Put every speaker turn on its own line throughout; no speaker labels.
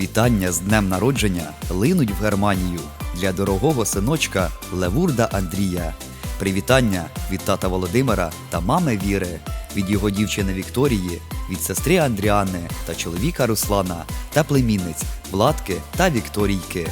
Вітання з днем народження линуть в Германію для дорогого синочка Левурда Андрія. Привітання від тата Володимира та мами Віри, від його дівчини Вікторії, від сестри Андріани та чоловіка Руслана та племінниць Владки та Вікторійки.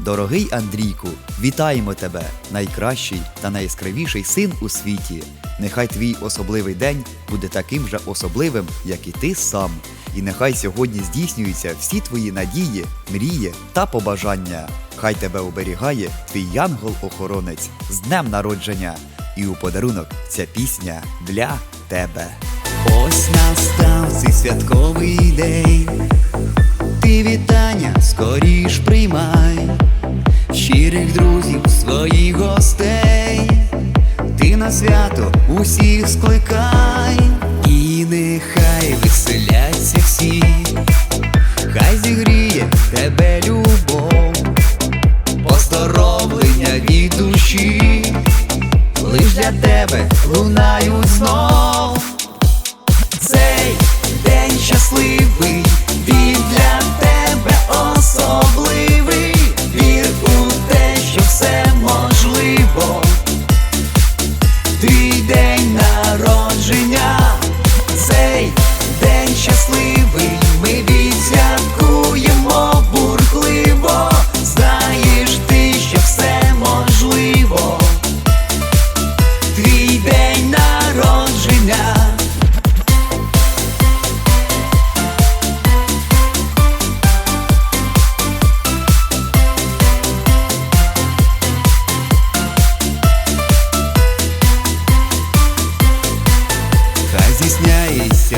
Дорогий Андрійку, вітаємо тебе, найкращий та найяскравіший син у світі. Нехай твій особливий день буде таким же особливим, як і ти сам. І нехай сьогодні здійснюються всі твої надії, мрії та побажання. Хай тебе оберігає твій янгол-охоронець з днем народження. І у подарунок ця пісня для тебе. Ось настав цей святковий день. Ти вітання скоріш приймай, щирих друзів, своїх гостей, ти на свято усіх скликай, і нехай хай зігріє тебе любов, поздоровлення від душі, лиш для тебе лунають знов. Цей день щасливий, він для тебе особливий. Вір у те, що все можливо. Твій день народження, цей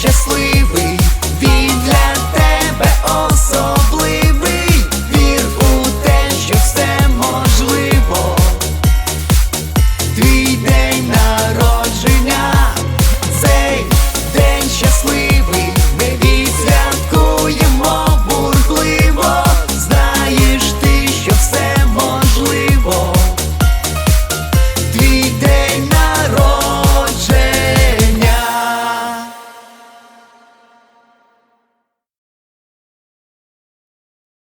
щасливі.